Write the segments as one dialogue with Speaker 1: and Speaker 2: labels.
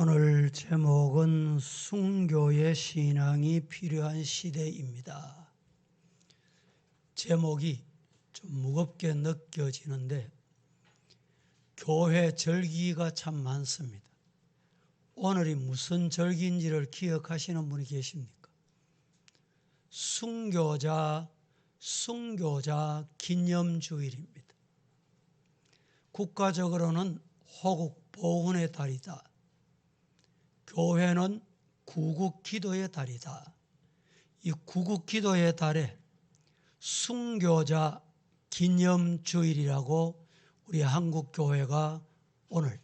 Speaker 1: 오늘 제목은 순교의 신앙이 필요한 시대입니다. 제목이 좀 무겁게 느껴지는데 교회 절기가 참 많습니다. 오늘이 무슨 절기인지를 기억하시는 분이 계십니까? 순교자 순교자 기념주일입니다. 국가적으로는 호국 보훈의 달이다. 교회는 구국 기도의 달이다. 이 구국 기도의 달에 순교자 기념 주일이라고 우리 한국 교회가 오늘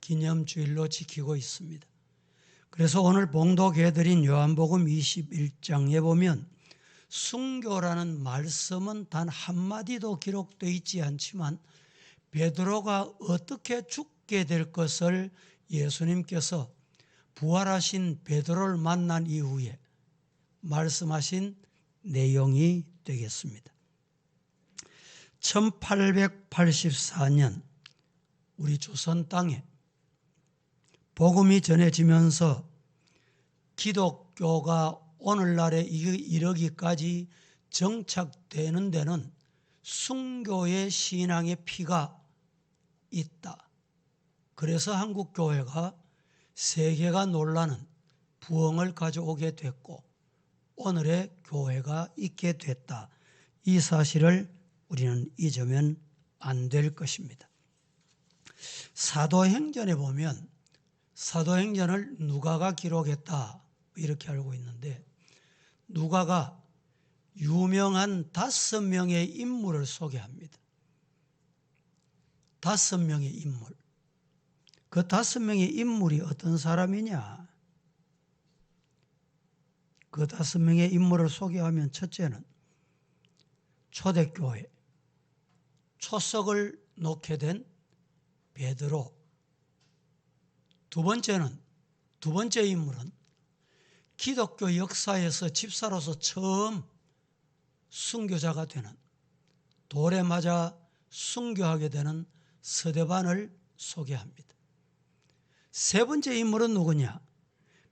Speaker 1: 기념 주일로 지키고 있습니다. 그래서 오늘 봉독해 드린 요한복음 21장에 보면 순교라는 말씀은 단 한마디도 기록되어 있지 않지만 베드로가 어떻게 죽게 될 것을 예수님께서 부활하신 베드로를 만난 이후에 말씀하신 내용이 되겠습니다. 1884년 우리 조선 땅에 복음이 전해지면서 기독교가 오늘날에 이르기까지 정착되는 데는 순교의 신앙의 피가 있다. 그래서 한국 교회가 세계가 놀라는 부흥을 가져오게 됐고 오늘의 교회가 있게 됐다. 이 사실을 우리는 잊으면 안 될 것입니다. 사도행전에 보면 사도행전을 누가가 기록했다 이렇게 알고 있는데 누가가 유명한 다섯 명의 인물을 소개합니다. 다섯 명의 인물. 그 다섯 명의 인물이 어떤 사람이냐? 그 다섯 명의 인물을 소개하면 첫째는 초대교회 초석을 놓게 된 베드로 두 번째는 두 번째 인물은 기독교 역사에서 집사로서 처음 순교자가 되는 돌에 맞아 순교하게 되는 서대반을 소개합니다. 세 번째 인물은 누구냐?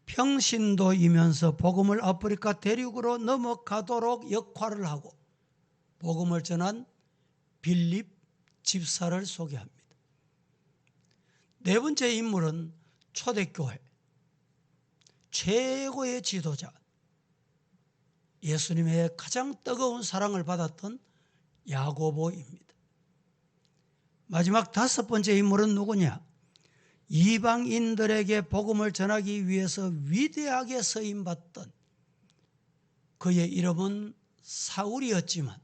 Speaker 1: 평신도이면서 복음을 아프리카 대륙으로 넘어가도록 역할을 하고 복음을 전한 빌립 집사를 소개합니다. 네 번째 인물은 초대교회 최고의 지도자 예수님의 가장 뜨거운 사랑을 받았던 야고보입니다. 마지막 다섯 번째 인물은 누구냐? 이방인들에게 복음을 전하기 위해서 위대하게 서임받던 그의 이름은 사울이었지만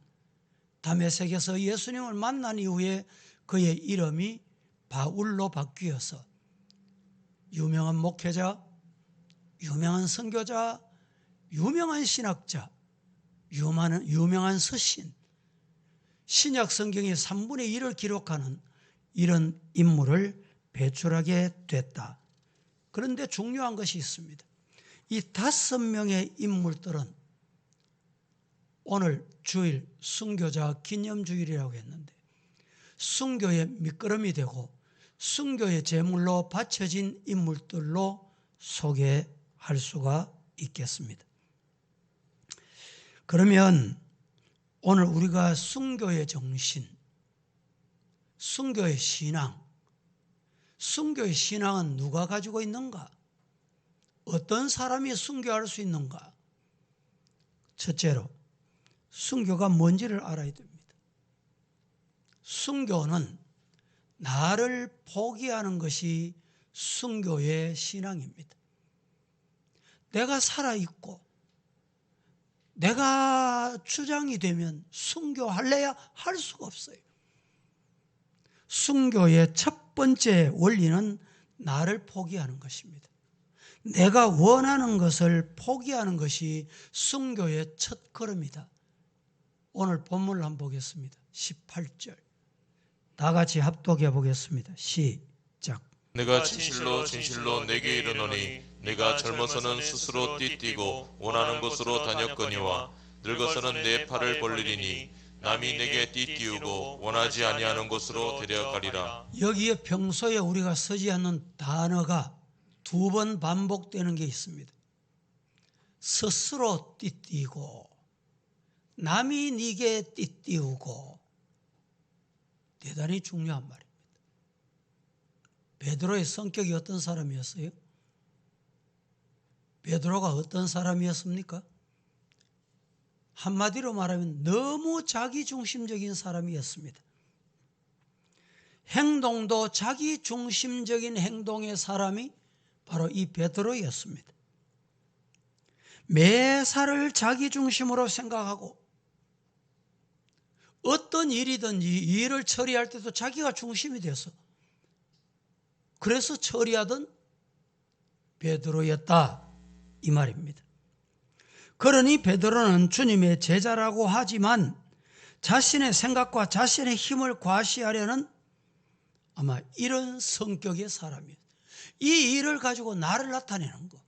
Speaker 1: 담에색에서 예수님을 만난 이후에 그의 이름이 바울로 바뀌어서 유명한 목회자, 유명한 선교자, 유명한 신학자, 유명한, 유명한 서신, 신약 성경의 3분의 1을 기록하는 이런 인물을 배출하게 됐다. 그런데 중요한 것이 있습니다. 이 다섯 명의 인물들은 오늘 주일 순교자 기념주일이라고 했는데 순교의 밑거름이 되고 순교의 제물로 바쳐진 인물들로 소개할 수가 있겠습니다. 그러면 오늘 우리가 순교의 정신, 순교의 신앙, 순교의 신앙은 누가 가지고 있는가? 어떤 사람이 순교할 수 있는가? 첫째로 순교가 뭔지를 알아야 됩니다. 순교는 나를 포기하는 것이 순교의 신앙입니다. 내가 살아있고 내가 주장이 되면 순교할래야 할 수가 없어요. 순교의 첫 번째 원리는 나를 포기하는 것입니다. 내가 원하는 것을 포기하는 것이 순교의 첫 걸음이다. 오늘 본문을 한번 보겠습니다. 18절. 다 같이 합독해 보겠습니다. 시작.
Speaker 2: 내가 진실로 진실로 내게 이르노니 내가 젊어서는 스스로 띠뛰고 원하는 곳으로 다녔거니와 늙어서는 내 팔을 벌리리니 남이 내게 띠띠우고 원하지 아니하는 곳으로 데려가리라
Speaker 1: 여기에 평소에 우리가 쓰지 않는 단어가 두 번 반복되는 게 있습니다. 스스로 띠띠고 남이 니게 띠띠우고 대단히 중요한 말입니다. 베드로의 성격이 어떤 사람이었어요? 베드로가 어떤 사람이었습니까? 한마디로 말하면 너무 자기중심적인 사람이었습니다. 행동도 자기중심적인 행동의 사람이 바로 이 베드로였습니다. 매사를 자기중심으로 생각하고 어떤 일이든지 이 일을 처리할 때도 자기가 중심이 돼서 그래서 처리하던 베드로였다 이 말입니다. 그러니 베드로는 주님의 제자라고 하지만 자신의 생각과 자신의 힘을 과시하려는 아마 이런 성격의 사람이에요. 이 일을 가지고 나를 나타내는 거.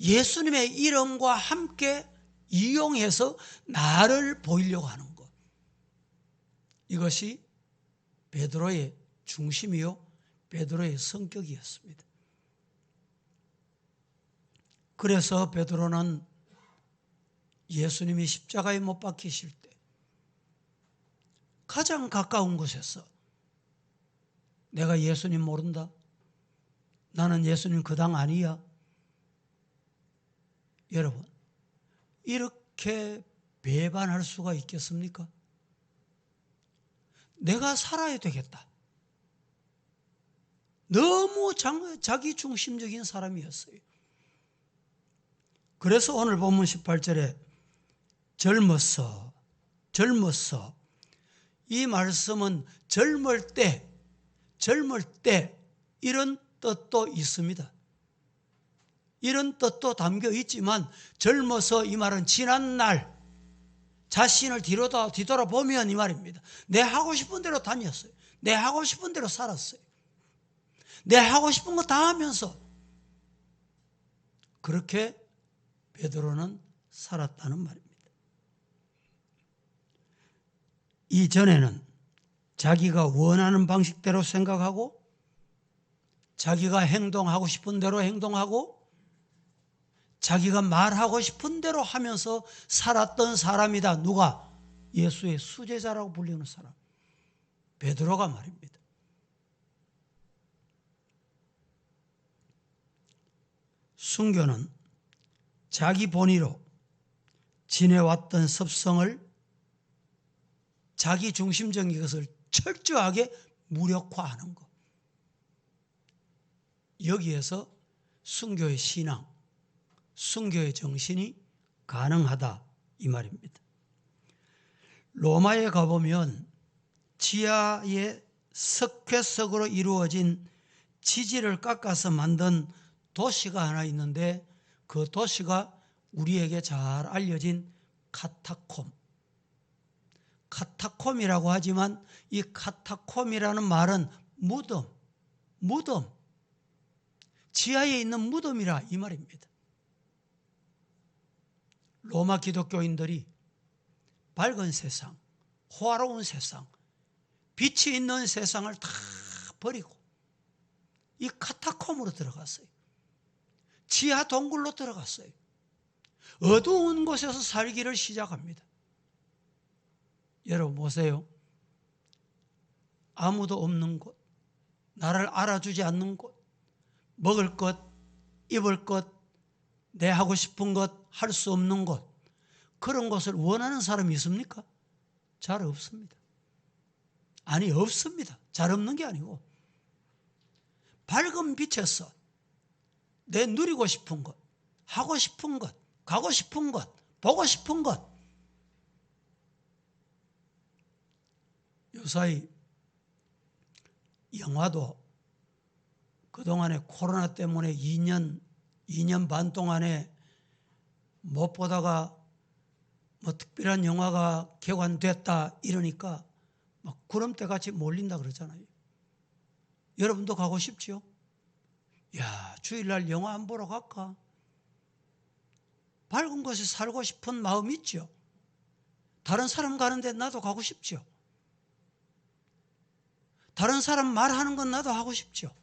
Speaker 1: 예수님의 이름과 함께 이용해서 나를 보이려고 하는 것. 이것이 베드로의 중심이요 베드로의 성격이었습니다. 그래서 베드로는 예수님이 십자가에 못 박히실 때 가장 가까운 곳에서 내가 예수님 모른다. 나는 예수님 그 당 아니야. 여러분, 이렇게 배반할 수가 있겠습니까? 내가 살아야 되겠다. 너무 장- 자기 중심적인 사람이었어요. 그래서 오늘 본문 18절에 젊었어, 젊었어. 이 말씀은 젊을 때, 젊을 때 이런 뜻도 있습니다. 이런 뜻도 담겨 있지만 젊어서 이 말은 지난 날 자신을 뒤로다 뒤돌아보면 이 말입니다. 내 하고 싶은 대로 다녔어요. 내 하고 싶은 대로 살았어요. 내 하고 싶은 거 다 하면서 그렇게 베드로는 살았다는 말입니다. 이전에는 자기가 원하는 방식대로 생각하고 자기가 행동하고 싶은 대로 행동하고 자기가 말하고 싶은 대로 하면서 살았던 사람이다. 누가? 예수의 수제자라고 불리는 사람. 베드로가 말입니다. 순교는 자기 본의로 지내왔던 습성을 자기 중심적인 것을 철저하게 무력화하는 것. 여기에서 순교의 신앙, 순교의 정신이 가능하다 이 말입니다. 로마에 가보면 지하의 석회석으로 이루어진 지지를 깎아서 만든 도시가 하나 있는데 그 도시가 우리에게 잘 알려진 카타콤. 카타콤이라고 하지만 이 카타콤이라는 말은 무덤, 무덤, 지하에 있는 무덤이라 이 말입니다. 로마 기독교인들이 밝은 세상, 호화로운 세상, 빛이 있는 세상을 다 버리고 이 카타콤으로 들어갔어요. 지하 동굴로 들어갔어요. 어두운 곳에서 살기를 시작합니다. 여러분 보세요. 아무도 없는 곳, 나를 알아주지 않는 곳, 먹을 것, 입을 것, 내 하고 싶은 것, 할 수 없는 곳, 그런 것을 원하는 사람이 있습니까? 잘 없습니다. 아니, 없습니다. 잘 없는 게 아니고, 밝은 빛에서 내 누리고 싶은 것, 하고 싶은 것, 가고 싶은 것, 보고 싶은 것, 요사이 영화도 그동안에 코로나 때문에 2년, 2년 반 동안에 못 보다가 뭐 특별한 영화가 개관됐다 이러니까 막 구름대 같이 몰린다 그러잖아요. 여러분도 가고 싶지요? 야, 주일날 영화 안 보러 갈까? 밝은 곳에 살고 싶은 마음 있죠? 다른 사람 가는데 나도 가고 싶죠? 다른 사람 말하는 건 나도 하고 싶죠.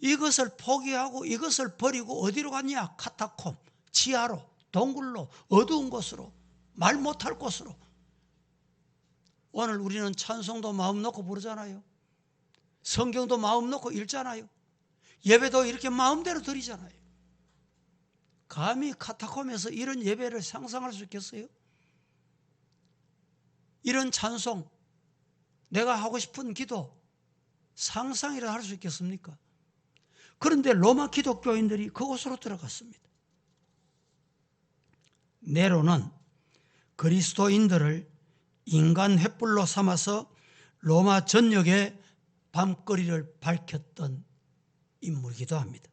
Speaker 1: 이것을 포기하고 이것을 버리고 어디로 갔냐? 카타콤, 지하로, 동굴로, 어두운 곳으로, 말 못할 곳으로. 오늘 우리는 찬송도 마음 놓고 부르잖아요. 성경도 마음 놓고 읽잖아요. 예배도 이렇게 마음대로 드리잖아요. 감히 카타콤에서 이런 예배를 상상할 수 있겠어요? 이런 찬송, 내가 하고 싶은 기도, 상상이라 할 수 있겠습니까? 그런데 로마 기독교인들이 그곳으로 들어갔습니다. 네로는 그리스도인들을 인간 횃불로 삼아서 로마 전역의 밤거리를 밝혔던 인물이기도 합니다.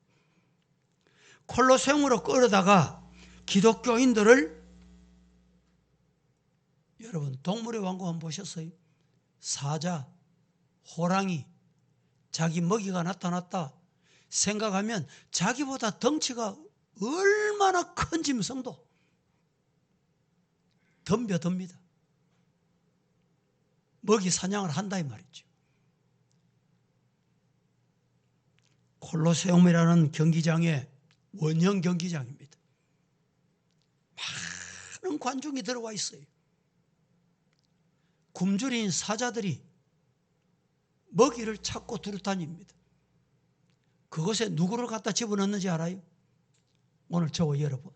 Speaker 1: 콜로세움으로 끌어다가 기독교인들을 여러분 동물의 왕국 한번 보셨어요? 사자, 호랑이, 자기 먹이가 나타났다 생각하면 자기보다 덩치가 얼마나 큰 짐승도 덤벼듭니다. 먹이 사냥을 한다 이 말이죠. 콜로세움이라는 경기장에 원형 경기장입니다. 많은 관중이 들어와 있어요. 굶주린 사자들이 먹이를 찾고 두루다닙니다. 그것에 누구를 갖다 집어넣는지 알아요? 오늘 저와 여러분.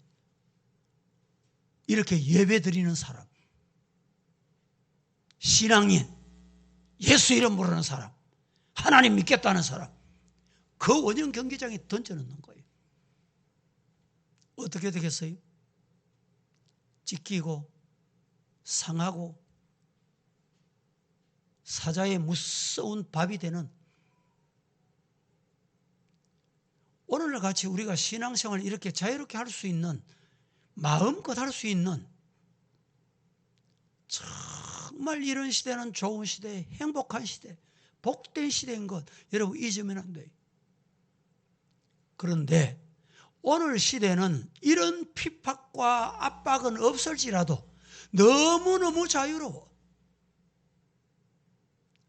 Speaker 1: 이렇게 예배 드리는 사람. 신앙인. 예수 이름 모르는 사람. 하나님 믿겠다는 사람. 그 원형 경기장에 던져놓는 거예요. 어떻게 되겠어요? 찢기고 상하고 사자의 무서운 밥이 되는 오늘날 같이 우리가 신앙생활을 이렇게 자유롭게 할 수 있는 마음껏 할 수 있는 정말 이런 시대는 좋은 시대, 행복한 시대, 복된 시대인 것 여러분 잊으면 안 돼요. 그런데 오늘 시대는 이런 핍박과 압박은 없을지라도 너무너무 자유로워.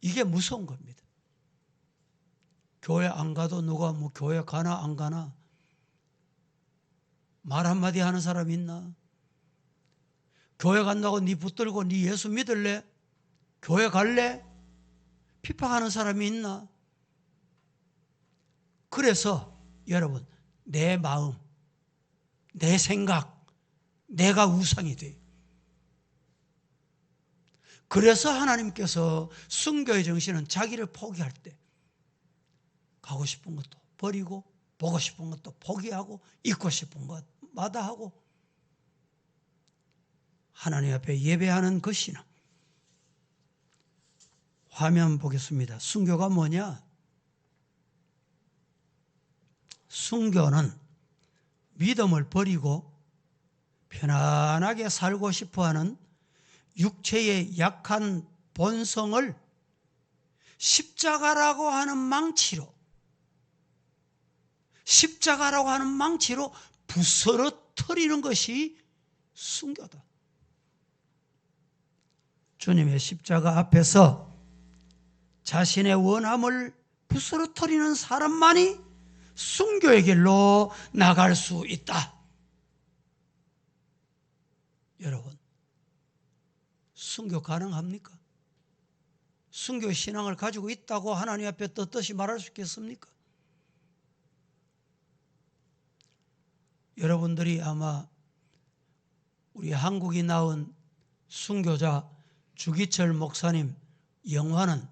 Speaker 1: 이게 무서운 겁니다. 교회 안 가도 누가 뭐 교회 가나 안 가나 말 한마디 하는 사람 있나? 교회 간다고 네 붙들고 네 예수 믿을래? 교회 갈래? 핍박하는 사람이 있나? 그래서 여러분 내 마음, 내 생각, 내가 우상이 돼. 그래서 하나님께서 순교의 정신은 자기를 포기할 때 가고 싶은 것도 버리고 보고 싶은 것도 포기하고 잊고 싶은 것 마다하고 하나님 앞에 예배하는 것이나 화면 보겠습니다. 순교가 뭐냐? 순교는 믿음을 버리고 편안하게 살고 싶어 하는 육체의 약한 본성을 십자가라고 하는 망치로 십자가라고 하는 망치로 부스러뜨리는 것이 순교다. 주님의 십자가 앞에서 자신의 원함을 부스러뜨리는 사람만이 순교의 길로 나갈 수 있다. 여러분, 순교 가능합니까? 순교 신앙을 가지고 있다고 하나님 앞에 떳떳이 말할 수 있겠습니까? 여러분들이 아마 우리 한국이 낳은 순교자 주기철 목사님 영화는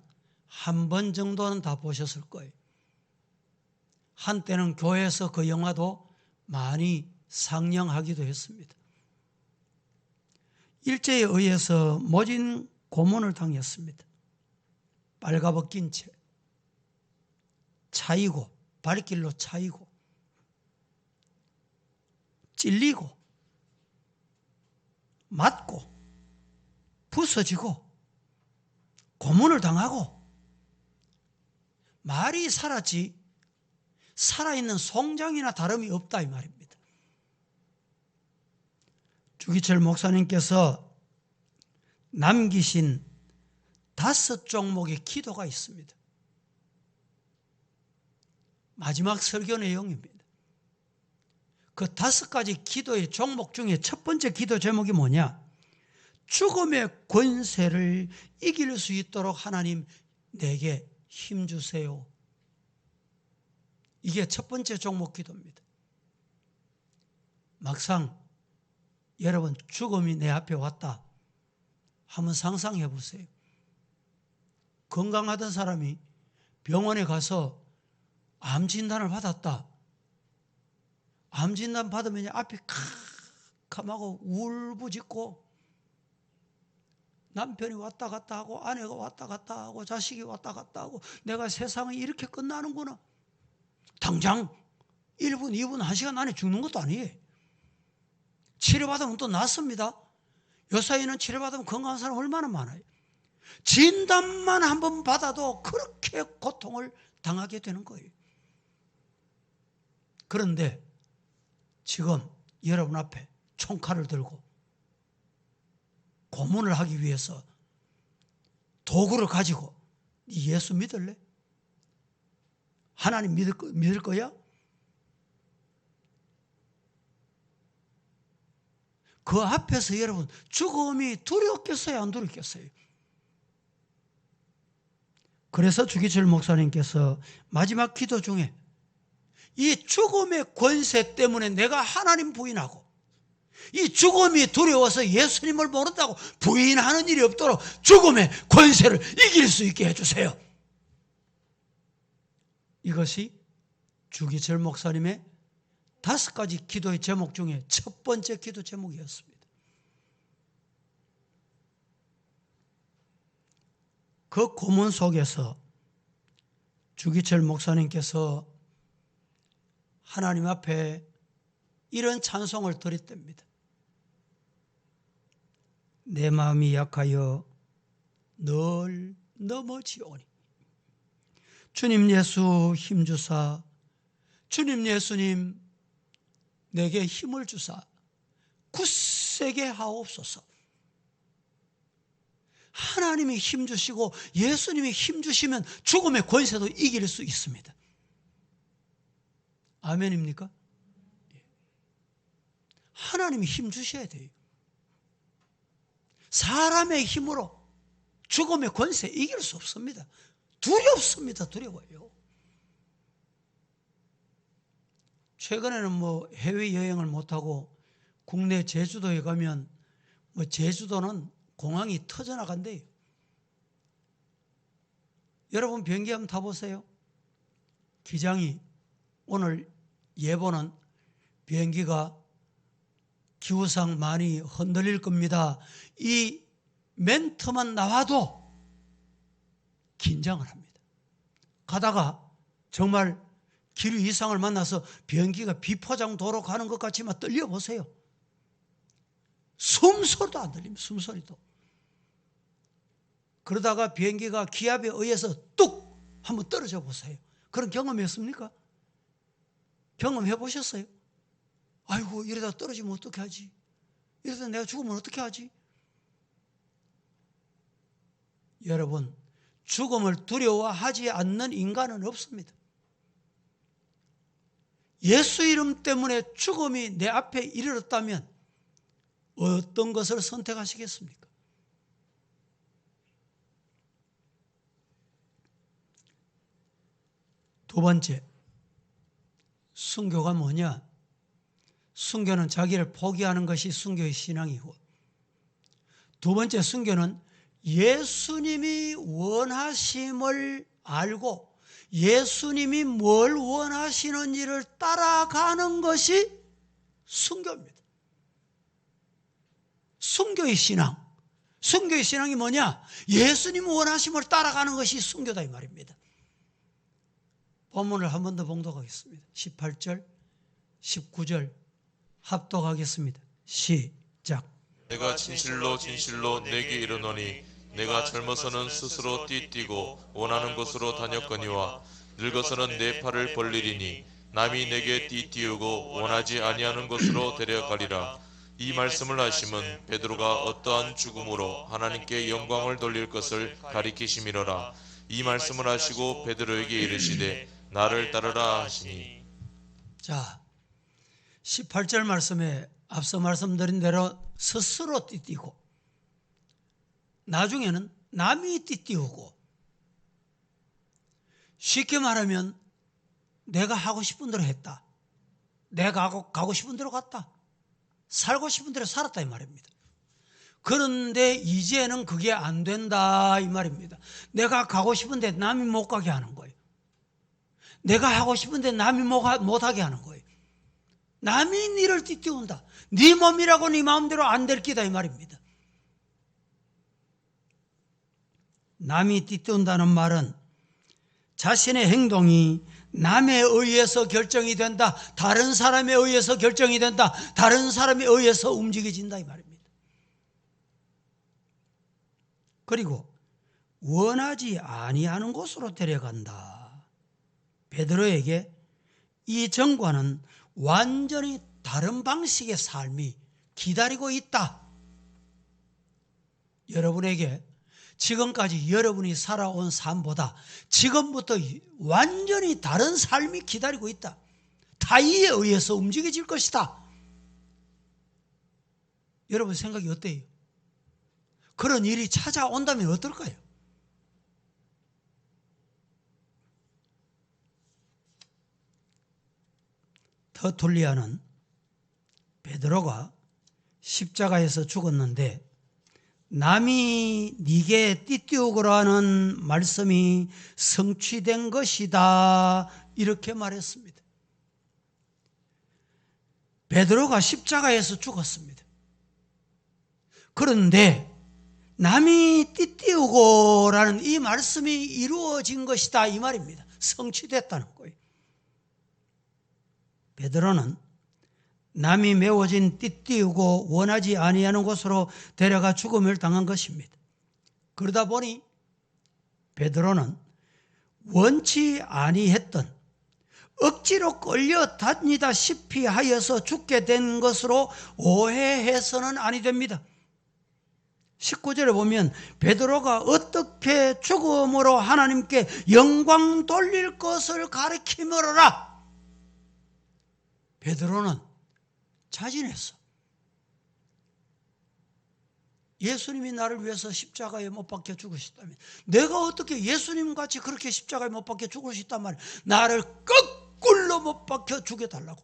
Speaker 1: 한 번 정도는 다 보셨을 거예요. 한때는 교회에서 그 영화도 많이 상영하기도 했습니다. 일제에 의해서 모진 고문을 당했습니다. 빨가벗긴 채 차이고 발길로 차이고 찔리고 맞고 부서지고 고문을 당하고 말이 살았지 살아있는 송장이나 다름이 없다 이 말입니다. 주기철 목사님께서 남기신 다섯 종목의 기도가 있습니다. 마지막 설교 내용입니다. 그 다섯 가지 기도의 종목 중에 첫 번째 기도 제목이 뭐냐? 죽음의 권세를 이길 수 있도록 하나님 내게 힘 주세요. 이게 첫 번째 종목 기도입니다. 막상 여러분 죽음이 내 앞에 왔다. 한번 상상해 보세요. 건강하던 사람이 병원에 가서 암 진단을 받았다. 암 진단 받으면 앞이 캄캄하고 울부짖고 남편이 왔다 갔다 하고 아내가 왔다 갔다 하고 자식이 왔다 갔다 하고 내가 세상이 이렇게 끝나는구나. 당장 1분, 2분, 1시간 안에 죽는 것도 아니에요. 치료받으면 또 낫습니다. 요 사이는 치료받으면 건강한 사람 얼마나 많아요. 진단만 한 번 받아도 그렇게 고통을 당하게 되는 거예요. 그런데 지금 여러분 앞에 총칼을 들고 고문을 하기 위해서 도구를 가지고 네 예수 믿을래? 하나님 믿을, 거, 믿을 거야? 그 앞에서 여러분 죽음이 두렵겠어요? 안 두렵겠어요? 그래서 주기철 목사님께서 마지막 기도 중에 이 죽음의 권세 때문에 내가 하나님 부인하고 이 죽음이 두려워서 예수님을 모른다고 부인하는 일이 없도록 죽음의 권세를 이길 수 있게 해주세요. 이것이 주기철 목사님의 다섯 가지 기도의 제목 중에 첫 번째 기도 제목이었습니다. 그 고문 속에서 주기철 목사님께서 하나님 앞에 이런 찬송을 드렸답니다. 내 마음이 약하여 늘 넘어지오니 주님 예수 힘주사 주님 예수님 내게 힘을 주사 굳세게 하옵소서 하나님이 힘 주시고 예수님이 힘 주시면 죽음의 권세도 이길 수 있습니다 아멘입니까? 하나님이 힘 주셔야 돼요 사람의 힘으로 죽음의 권세 이길 수 없습니다. 두렵습니다. 두려워요. 최근에는 뭐 해외 여행을 못 하고 국내 제주도에 가면 뭐 제주도는 공항이 터져 나간대요. 여러분 비행기 한번 타보세요. 기장이 오늘 예보는 비행기가 기후상 많이 흔들릴 겁니다. 이 멘트만 나와도 긴장을 합니다. 가다가 정말 길 이상을 만나서 비행기가 비포장 도로 가는 것 같지만 떨려 보세요. 숨소리도 안 들립니다. 숨소리도. 그러다가 비행기가 기압에 의해서 뚝 한번 떨어져 보세요. 그런 경험했습니까? 경험해 보셨어요? 아이고 이러다 떨어지면 어떻게 하지? 이러다 내가 죽으면 어떻게 하지? 여러분 죽음을 두려워하지 않는 인간은 없습니다. 예수 이름 때문에 죽음이 내 앞에 이르렀다면 어떤 것을 선택하시겠습니까? 두 번째, 순교가 뭐냐? 순교는 자기를 포기하는 것이 순교의 신앙이고, 두 번째 순교는 예수님이 원하심을 알고 예수님이 뭘 원하시는지를 따라가는 것이 순교입니다. 순교의 신앙. 순교의 신앙이 뭐냐? 예수님 원하심을 따라가는 것이 순교다 이 말입니다. 본문을 한 번 더 봉독하겠습니다. 18절, 19절 합독하겠습니다. 시작.
Speaker 2: 내가 진실로 진실로 내게 이르노니 내가 젊어서는 스스로 띠뛰고 원하는 곳으로 다녔거니와 늙어서는 내 팔을 벌리리니 남이 내게 띠띠우고 원하지 아니하는 곳으로 데려가리라. 이 말씀을 하심은 베드로가 어떠한 죽음으로 하나님께 영광을 돌릴 것을 가리키심이로라. 이 말씀을 하시고 베드로에게 이르시되 나를 따르라 하시니.
Speaker 1: 자, 18절 말씀에 앞서 말씀드린 대로 스스로 띠띠고 나중에는 남이 띠띠우고 쉽게 말하면 내가 하고 싶은 대로 했다. 내가 하고 가고 싶은 대로 갔다. 살고 싶은 대로 살았다 이 말입니다. 그런데 이제는 그게 안 된다 이 말입니다. 내가 가고 싶은데 남이 못 가게 하는 거예요. 내가 하고 싶은데 남이 못 하게 하는 거예요. 남이 니를 띠띠운다. 네 몸이라고 네 마음대로 안 될 기다 이 말입니다. 남이 띠띠운다는 말은 자신의 행동이 남에 의해서 결정이 된다. 다른 사람에 의해서 결정이 된다. 다른 사람에 의해서 움직여진다 이 말입니다. 그리고 원하지 아니하는 곳으로 데려간다. 베드로에게 이 정과는 완전히 다른 방식의 삶이 기다리고 있다. 여러분에게 지금까지 여러분이 살아온 삶보다 지금부터 완전히 다른 삶이 기다리고 있다. 타이에 의해서 움직여질 것이다. 여러분 생각이 어때요? 그런 일이 찾아온다면 어떨까요? 터툴리아는 베드로가 십자가에서 죽었는데 남이 네게 띠띠우고라 하는 말씀이 성취된 것이다 이렇게 말했습니다. 베드로가 십자가에서 죽었습니다. 그런데 남이 띠띠우고라는 이 말씀이 이루어진 것이다 이 말입니다. 성취됐다는 거예요. 베드로는 남이 메워진 띠띠우고 원하지 아니하는 곳으로 데려가 죽음을 당한 것입니다. 그러다 보니 베드로는 원치 아니했던 억지로 끌려 다니다시피 하여서 죽게 된 것으로 오해해서는 아니 됩니다. 19절에 보면 베드로가 어떻게 죽음으로 하나님께 영광 돌릴 것을 가르치므로라. 베드로는 자진했어. 예수님이 나를 위해서 십자가에 못 박혀 죽으셨다면 내가 어떻게 예수님 같이 그렇게 십자가에 못 박혀 죽을 수 있단 말이야. 나를 거꾸로 못 박혀 죽여달라고.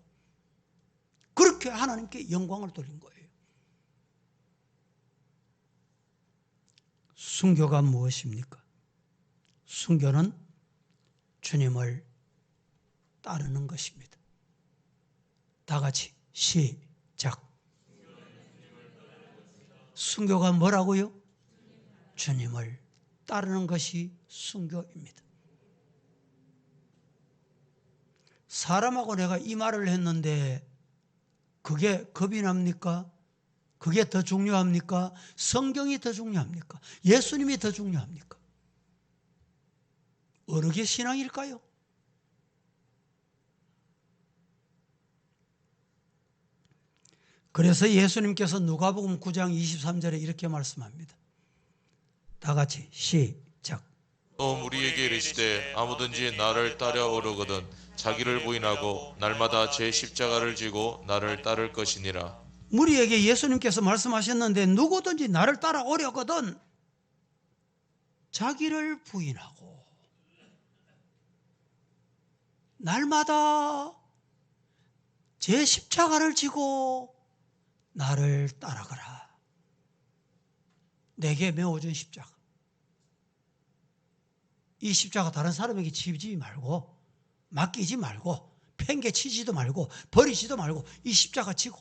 Speaker 1: 그렇게 하나님께 영광을 돌린 거예요. 순교가 무엇입니까? 순교는 주님을 따르는 것입니다. 다 같이 시작. 순교가 뭐라고요? 주님을 따르는 것이 순교입니다. 사람하고 내가 이 말을 했는데 그게 겁이 납니까? 그게 더 중요합니까? 성경이 더 중요합니까? 예수님이 더 중요합니까? 어느 게 신앙일까요? 그래서 예수님께서 누가복음 9장 23절에 이렇게 말씀합니다. 다 같이 시작.
Speaker 2: 또 우리에게 이르시되 아무든지 나를 따려 오르거든 자기를 부인하고 날마다 제 십자가를 지고 나를 따를 것이니라
Speaker 1: 우리에게 예수님께서 말씀하셨는데 누구든지 나를 따라오려거든 자기를 부인하고 날마다 제 십자가를 지고 나를 따라가라. 내게 메워준 십자가. 이 십자가 다른 사람에게 지지 말고 맡기지 말고 팽개치지도 말고 버리지도 말고 이 십자가 지고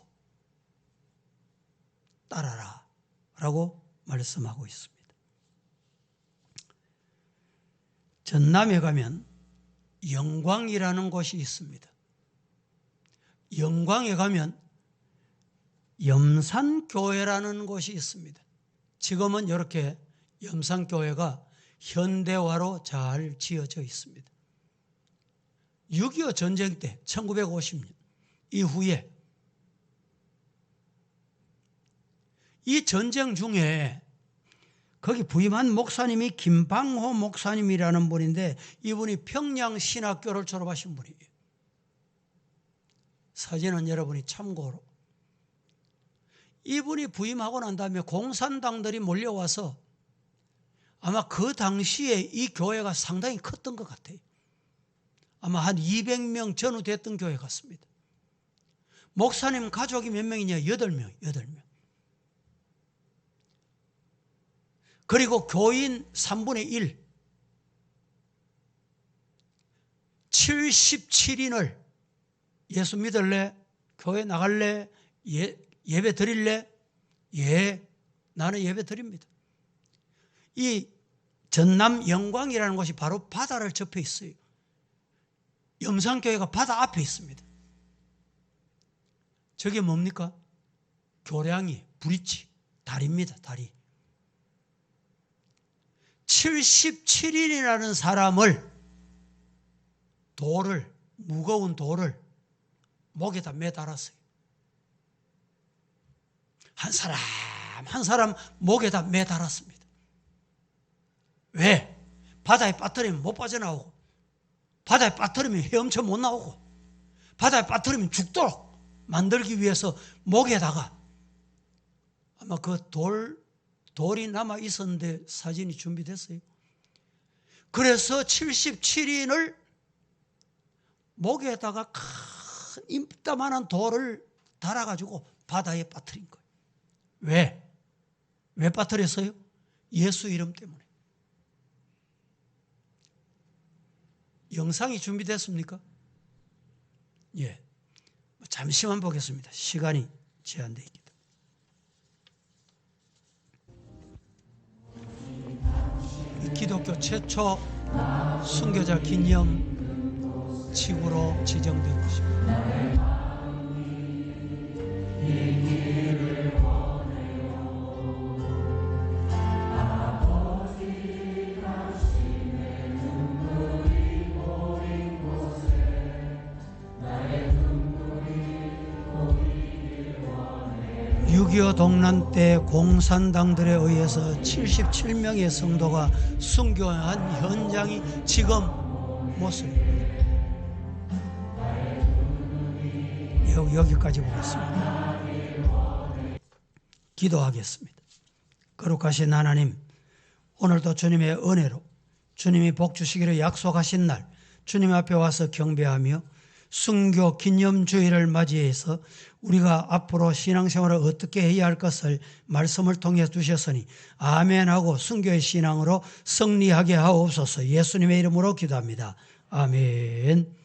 Speaker 1: 따라라 라고 말씀하고 있습니다. 전남에 가면 영광이라는 곳이 있습니다. 영광에 가면 염산교회라는 곳이 있습니다. 지금은 이렇게 염산교회가 현대화로 잘 지어져 있습니다. 6.25 전쟁 때 1950년 이후에 이 전쟁 중에 거기 부임한 목사님이 김방호 목사님이라는 분인데 이분이 평양 신학교를 졸업하신 분이에요. 사진은 여러분이 참고로. 이분이 부임하고 난 다음에 공산당들이 몰려와서 아마 그 당시에 이 교회가 상당히 컸던 것 같아요. 아마 한 200명 전후 됐던 교회 같습니다. 목사님 가족이 몇 명이냐? 8명, 8명. 그리고 교인 3분의 1. 77인을 예수 믿을래? 교회 나갈래? 예, 예배 드릴래? 예, 나는 예배 드립니다. 이 전남 영광이라는 곳이 바로 바다를 접해 있어요. 영산교회가 바다 앞에 있습니다. 저게 뭡니까? 교량이, 브릿지, 다리입니다, 다리. 77인이라는 사람을 돌을, 무거운 돌을 목에다 매달았어요. 한 사람, 한 사람 목에다 매달았습니다. 왜? 바다에 빠뜨리면 못 빠져나오고, 바다에 빠뜨리면 헤엄쳐 못 나오고, 바다에 빠뜨리면 죽도록 만들기 위해서 목에다가 아마 그 돌, 돌이 남아 있었는데 사진이 준비됐어요. 그래서 77인을 목에다가 큰 임다만한 돌을 달아가지고 바다에 빠뜨린 거예요. 왜? 왜 빠뜨렸어요? 예수 이름 때문에. 영상이 준비됐습니까? 예. 잠시만 보겠습니다. 시간이 제한되어 있기 때문에. 기독교 최초 순교자 기념 지구로 지정된 곳입니다. (6.25) 동란 때 공산당들에 의해서 (77명의) 성도가 순교한 현장이 지금 모습입니다. 여- 여기까지 보겠습니다. 기도하겠습니다. 거룩하신 하나님, 오늘도 주님의 은혜로 주님이 복 주시기를 약속하신 날 주님 앞에 와서 경배하며 순교 기념주의를 맞이해서 우리가 앞으로 신앙생활을 어떻게 해야 할 것을 말씀을 통해 주셨으니 아멘하고 순교의 신앙으로 승리하게 하옵소서 예수님의 이름으로 기도합니다. 아멘.